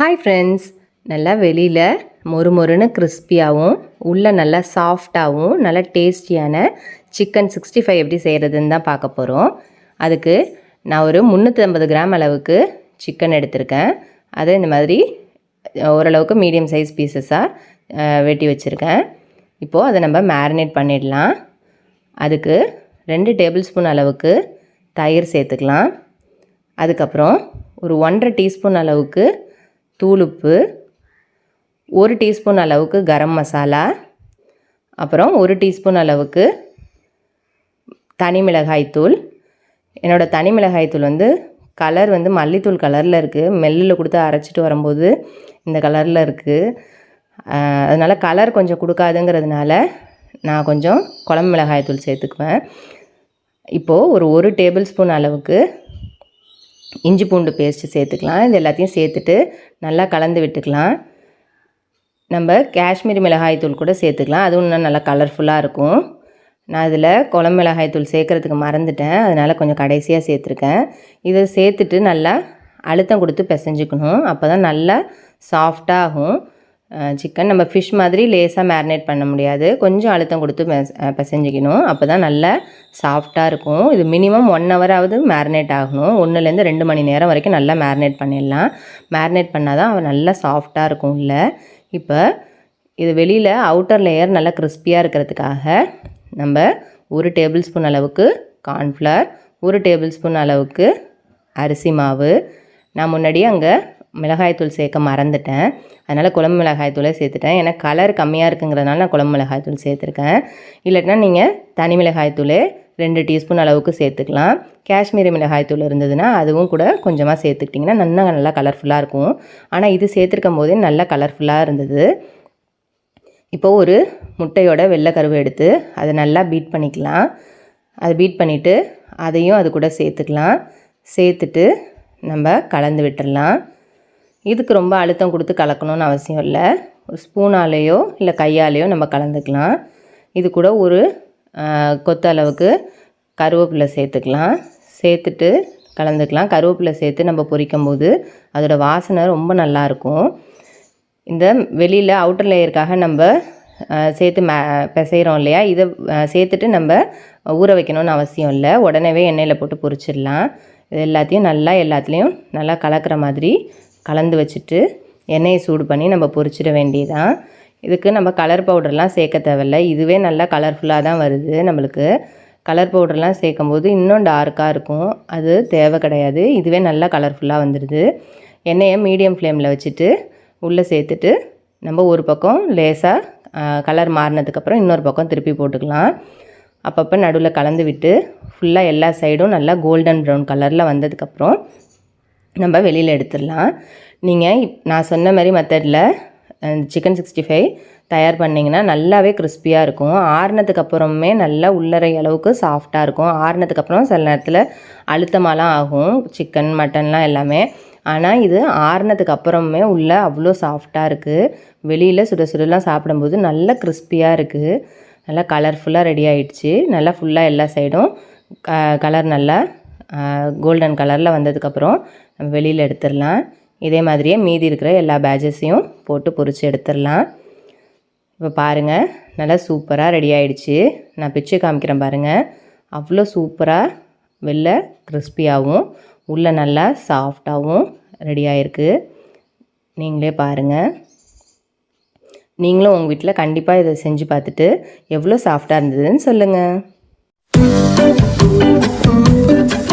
Hi friends நல்லா வெளியில் மொறு மொறுன்னு கிறிஸ்பியாகவும் உள்ளே நல்லா சாஃப்டாகவும் நல்லா டேஸ்டியான சிக்கன் சிக்ஸ்டி ஃபைவ் எப்படி செய்கிறதுன்னு தான் பார்க்க போகிறோம் அதுக்கு நான் ஒரு முந்நூற்றி ஐம்பது கிராம் அளவுக்கு சிக்கன் எடுத்திருக்கேன். அதை இந்த மாதிரி ஓரளவுக்கு மீடியம் சைஸ் பீசஸாக வெட்டி வச்சுருக்கேன். இப்போது அதை நம்ம மேரினேட் பண்ணிடலாம். அதுக்கு ரெண்டு டேபிள் ஸ்பூன் அளவுக்கு தயிர் சேர்த்துக்கலாம். அதுக்கப்புறம் ஒரு ஒன்றரை டீஸ்பூன் அளவுக்கு தூளுப்பு ஒரு டீஸ்பூன் அளவுக்கு கரம் மசாலா அப்புறம் ஒரு டீஸ்பூன் அளவுக்கு தனி மிளகாய் தூள். என்னோடய தனி மிளகாய் தூள் வந்து கலர் வந்து மல்லித்தூள் கலரில் இருக்குது மெல்லில் கொடுத்து அரைச்சிட்டு வரும்போது இந்த கலரில் இருக்குது அதனால் கலர் கொஞ்சம் கொடுக்காதுங்கிறதுனால நான் கொஞ்சம் குழம்பு மிளகாய் தூள் சேர்த்துக்குவேன். இப்போது ஒரு ஒரு டேபிள் ஸ்பூன் அளவுக்கு இஞ்சி பூண்டு பேஸ்ட்டு சேர்த்துக்கலாம். இது எல்லாத்தையும் சேர்த்துட்டு நல்லா கலந்து விட்டுக்கலாம். நம்ம காஷ்மீரி மிளகாய் தூள் கூட சேர்த்துக்கலாம். அதுவும் இன்னும் நல்லா கலர்ஃபுல்லாக இருக்கும். நான் இதில் குளம் மிளகாய் தூள் சேர்க்குறதுக்கு மறந்துட்டேன். அதனால் கொஞ்சம் கடைசியாக சேர்த்துருக்கேன். இதை சேர்த்துட்டு நல்லா அழுத்தம் கொடுத்து பிசைஞ்சிக்கணும். அப்போ தான் நல்லா சாஃப்டாகும் சிக்கன் நம்ம ஃபிஷ் மாதிரி லேசாக மேரினேட் பண்ண முடியாது. கொஞ்சம் அழுத்தம் கொடுத்து பிசைஞ்சிக்கணும். அப்போ தான் நல்லா சாஃப்டாக இருக்கும். இது மினிமம் ஒன் ஹவராவது மேரினேட் ஆகணும். ஒன்றுலேருந்து ரெண்டு மணி நேரம் வரைக்கும் நல்லா மேரினேட் பண்ணிடலாம். மேரினேட் பண்ணால் தான் அவன் நல்லா சாஃப்டாக இருக்கும் இல்லை இப்போ இது வெளியில் அவுட்டர் லேயர் நல்லா கிறிஸ்பியாக இருக்கிறதுக்காக நம்ம ஒரு டேபிள் ஸ்பூன் அளவுக்கு கார்ன்ஃப்ளவர் ஒரு டேபிள் ஸ்பூன் அளவுக்கு அரிசி மாவு. நான் முன்னாடியே அங்கே மிளகாய்த்தூள் சேர்க்க மறந்துட்டேன். அதனால் குழம்பு மிளகாய்த்தூளே சேர்த்துட்டேன். ஏன்னா கலர் கம்மியாக இருக்குங்கிறதுனால நான் குழம்பு மிளகாய்த்தூள் சேர்த்துருக்கேன். இல்லாட்டினா நீங்கள் தனி மிளகாய்த்தூளே ரெண்டு டீஸ்பூன் அளவுக்கு சேர்த்துக்கலாம். காஷ்மீரி மிளகாய்த்தூள் இருந்ததுன்னா அதுவும் கூட கொஞ்சமாக சேர்த்துக்கிட்டிங்கன்னா நல்லா நல்லா கலர்ஃபுல்லாக இருக்கும். ஆனால் இது சேர்த்துருக்கும் போதே நல்லா கலர்ஃபுல்லாக இருந்தது. இப்போது ஒரு முட்டையோட வெள்ளை கருவை எடுத்து அதை நல்லா பீட் பண்ணிக்கலாம். அதை பீட் பண்ணிவிட்டு அதையும் அது கூட சேர்த்துக்கலாம். சேர்த்துட்டு நம்ம கலந்து விட்டுடலாம். இதுக்கு ரொம்ப அழுத்தம் கொடுத்து கலக்கணும்னு அவசியம் இல்லை. ஒரு ஸ்பூனாலேயோ இல்லை கையாலேயோ நம்ம கலந்துக்கலாம். இது கூட ஒரு கொத்த அளவுக்கு கருவேப்பிலை சேர்த்துக்கலாம். சேர்த்துட்டு கலந்துக்கலாம். கருவேப்பிலை சேர்த்து நம்ம பொரிக்கும் போது அதோடய வாசனை ரொம்ப நல்லாயிருக்கும் இந்த வெளியில் அவுட்டர் லேயருக்காக நம்ம சேர்த்து மே பிசைகிறோம் இல்லையா? இதை சேர்த்துட்டு நம்ம ஊற வைக்கணும்னு அவசியம் இல்லை. உடனே எண்ணெயில் போட்டு பொரிச்சிடலாம். இது எல்லாத்தையும் நல்லா எல்லாத்துலேயும் நல்லா கலக்கிற மாதிரி கலந்து வச்சுட்டு எண்ணெயை சூடு பண்ணி நம்ம பொரிச்சிட வேண்டியதான் இதுக்கு நம்ம கலர் பவுடர்லாம் சேர்க்க தேவையில்ல. இதுவே நல்லா கலர்ஃபுல்லாக தான் வருது நம்மளுக்கு. கலர் பவுடர்லாம் சேர்க்கும் போது இன்னும் டார்க்காக இருக்கும். அது தேவை கிடையாது. இதுவே நல்லா கலர்ஃபுல்லாக வந்துடுது எண்ணெயை மீடியம் ஃப்ளேமில் வச்சுட்டு உள்ளே சேர்த்துட்டு நம்ம ஒரு பக்கம் லேசாக கலர் மாறினதுக்கப்புறம் இன்னொரு பக்கம் திருப்பி போட்டுக்கலாம். அப்பப்போ நடுவில் கலந்து விட்டு ஃபுல்லாக எல்லா சைடும் நல்லா கோல்டன் ப்ரௌன் கலரில் வந்ததுக்கப்புறம் நம்ம வெளியில் எடுத்துடலாம். நீங்கள் நான் சொன்ன மாதிரி மெத்தடில் சிக்கன் சிக்ஸ்டி ஃபைவ் தயார் பண்ணிங்கன்னா நல்லாவே கிறிஸ்பியாக இருக்கும். ஆறுனதுக்கு அப்புறமே நல்லா உள்ளறை அளவுக்கு சாஃப்டாக இருக்கும். ஆறுனதுக்கப்புறம் சில நேரத்தில் அழுத்தமாலாம் ஆகும். சிக்கன் மட்டன்லாம் எல்லாமே. ஆனால் இது ஆறுனதுக்கு அப்புறமே உள்ளே அவ்வளோ சாஃப்டாக இருக்குது வெளியில் சுட சுடலாம் சாப்பிடும்போது நல்ல கிறிஸ்பியாக இருக்குது நல்லா கலர்ஃபுல்லாக ரெடி ஆகிடுச்சு நல்லா ஃபுல்லாக எல்லா சைடும் க கலர் நல்லா கோல்டன் கலரில் வந்ததுக்கப்புறம் நம்ம வெளியில் எடுத்துடலாம். இதே மாதிரியே மீதி இருக்கிற எல்லா பேஜஸையும் போட்டு பொறிச்சு எடுத்துடலாம். இப்போ பாருங்கள் நல்லா சூப்பராக ரெடி ஆகிடுச்சு நான் பிச்சு காமிக்கிறேன் பாருங்கள் அவ்வளோ சூப்பராக வெளில கிறிஸ்பியாகவும் உள்ளே நல்லா சாஃப்டாகவும் ரெடி ஆகிருக்கு நீங்களே பாருங்கள் நீங்களும் உங்கள் வீட்டில் கண்டிப்பாக இதை செஞ்சு பார்த்துட்டு எவ்வளோ சாஃப்டாக இருந்ததுன்னு சொல்லுங்கள் Thank you.